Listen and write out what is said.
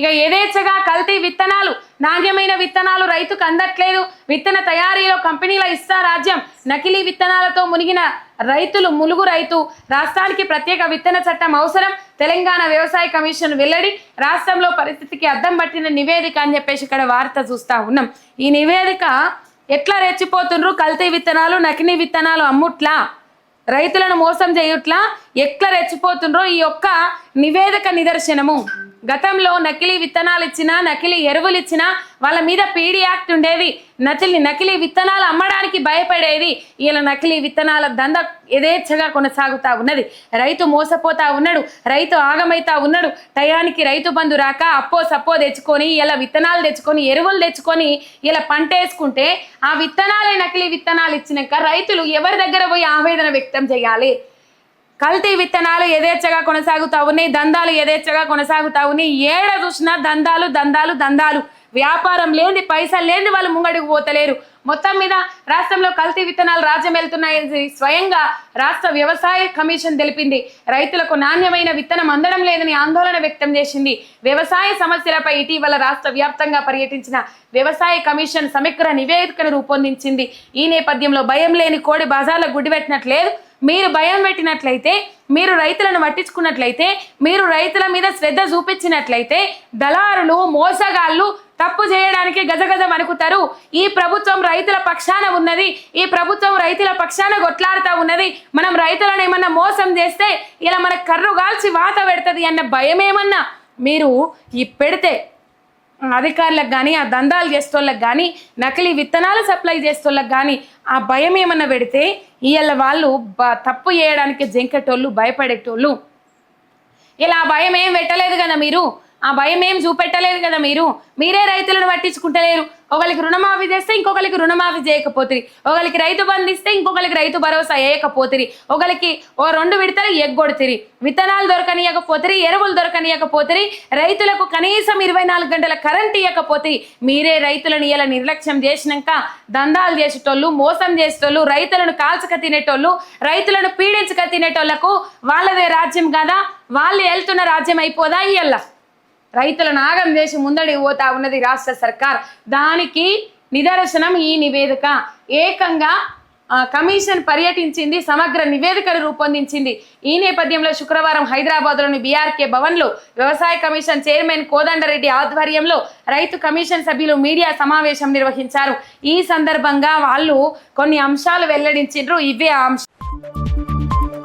ఇక యథేచ్ఛగా కల్తీ విత్తనాలు నాణ్యమైన విత్తనాలు రైతుకు అందట్లేదు. విత్తన తయారీలో కంపెనీల ఇస్తా రాజ్యం నకిలీ విత్తనాలతో మునిగిన రైతులు ములుగు రైతు. రాష్ట్రానికి ప్రత్యేక విత్తన చట్టం అవసరం. తెలంగాణ వ్యవసాయ కమిషన్ వెల్లడి రాష్ట్రంలో పరిస్థితికి అద్దం పట్టిన నివేదిక అని చెప్పేసి ఇక్కడ వార్త చూస్తా ఉన్నాం. ఈ నివేదిక ఎట్లా రెచ్చిపోతుండ్రు? కల్తీ విత్తనాలు నకిలీ విత్తనాలు అమ్ముట్లా? రైతులను మోసం చేయుట్లా? ఎట్లా రెచ్చిపోతుండ్రో ఈ యొక్క నివేదిక నిదర్శనము. గతంలో నకిలీ విత్తనాలు ఇచ్చినా నకిలీ ఎరువులు ఇచ్చినా వాళ్ళ మీద పీడీ యాక్ట్ ఉండేది. నకిలీ నకిలీ విత్తనాలు అమ్మడానికి భయపడేది. ఇలా నకిలీ విత్తనాల దంద యథేచ్ఛగా కొనసాగుతా ఉన్నది. రైతు మోసపోతా ఉన్నాడు. రైతు ఆగమైతా ఉన్నాడు. టయానికి రైతు బంధు రాక అప్పో సప్పో తెచ్చుకొని ఇలా విత్తనాలు తెచ్చుకొని ఎరువులు తెచ్చుకొని ఇలా పంట వేసుకుంటే ఆ విత్తనాలే నకిలీ విత్తనాలు ఇచ్చినాక రైతులు ఎవరి దగ్గర పోయి ఆవేదన వ్యక్తం చేయాలి? కల్తీ విత్తనాలు యథేచ్ఛగా కొనసాగుతా ఉన్నాయి దందాలు యథేచ్ఛగా కొనసాగుతా ఉన్నాయి ఏడ చూసినా దందాలు దందాలు దందాలు. వ్యాపారం లేని పైసలు లేని వాళ్ళు ముంగడికి పోతలేరు. మొత్తం మీద రాష్ట్రంలో కల్తీ విత్తనాలు రాజ్యం వెళ్తున్నాయని స్వయంగా రాష్ట్ర వ్యవసాయ కమిషన్ తెలిపింది. రైతులకు నాణ్యమైన విత్తనం అందడం లేదని ఆందోళన వ్యక్తం చేసింది. వ్యవసాయ సమస్యలపై ఇటీవల రాష్ట్ర వ్యాప్తంగా పర్యటించిన వ్యవసాయ కమిషన్ సమగ్ర నివేదికను రూపొందించింది. ఈ నేపథ్యంలో భయం లేని కోడి బజార్లకు గుడిపెట్టినట్లేదు మీరు భయం పెట్టినట్లయితే మీరు రైతులను పట్టించుకున్నట్లయితే మీరు రైతుల మీద శ్రద్ధ చూపించినట్లయితే దళారులు మోసగాళ్ళు తప్పు చేయడానికి గజగజ అనుకుతారు. ఈ ప్రభుత్వం రైతుల పక్షాన ఉన్నది. ఈ ప్రభుత్వం రైతుల పక్షాన కొట్లాడుతూ ఉన్నది. మనం రైతులను ఏమన్నా మోసం చేస్తే ఇలా మన కర్రు కాల్చి వాత పెడుతుంది అన్న భయం ఏమన్నా మీరు ఈ పెడితే అధికారులకు కానీ ఆ దందాలు చేస్తోళ్ళకి కానీ నకిలీ విత్తనాలు సప్లై చేస్తోళ్ళకి కానీ ఆ భయం ఏమన్నా పెడితే ఇవాళ వాళ్ళు బ- తప్పు చేయడానికి జంకెటోళ్ళు భయపడేటోళ్ళు. ఇలా భయం ఏం పెట్టలేదు కదా మీరు? ఆ భయం ఏం చూపెట్టలేదు కదా మీరు? మీరే రైతులను పట్టించుకుంటలేరు. ఒకరికి రుణమాఫీ చేస్తే ఇంకొకరికి రుణమాఫీ చేయకపోతుంది ఒకరికి రైతు బంధిస్తే ఇంకొకరికి రైతు భరోసా వేయకపోతుంది ఒకరికి ఓ రెండు విడతలు ఎగ్గొడుతిరి. విత్తనాలు దొరకనియకపోతుంది ఎరువులు దొరకనియకపోతుంది రైతులకు కనీసం ఇరవై నాలుగు గంటల కరెంట్ ఇవ్వకపోతే మీరే రైతులను ఇలా నిర్లక్ష్యం చేసినాక దందాలు చేసేటోళ్ళు మోసం చేసేటోళ్ళు రైతులను కాల్చక తినేటోళ్ళు రైతులను పీడించక తినేటోళ్ళకు వాళ్ళదే రాజ్యం కదా? వాళ్ళు వెళ్తున్న రాజ్యం అయిపోదా ఇయ్యల్ల? రైతుల నాగం చేసి ముందడి పోతా ఉన్నది రాష్ట్ర సర్కార్. దానికి నిదర్శనం ఈ నివేదిక. ఏకంగా కమిషన్ పర్యటించింది సమగ్ర నివేదికను రూపొందించింది. ఈ నేపథ్యంలో శుక్రవారం హైదరాబాద్లోని బీఆర్కే భవన్లో వ్యవసాయ కమిషన్ చైర్మన్ కోదండరెడ్డి ఆధ్వర్యంలో రైతు కమిషన్ సభ్యులు మీడియా సమావేశం నిర్వహించారు. ఈ సందర్భంగా వాళ్ళు కొన్ని అంశాలు వెల్లడించిండ్రు. ఇవే ఆ అంశాలు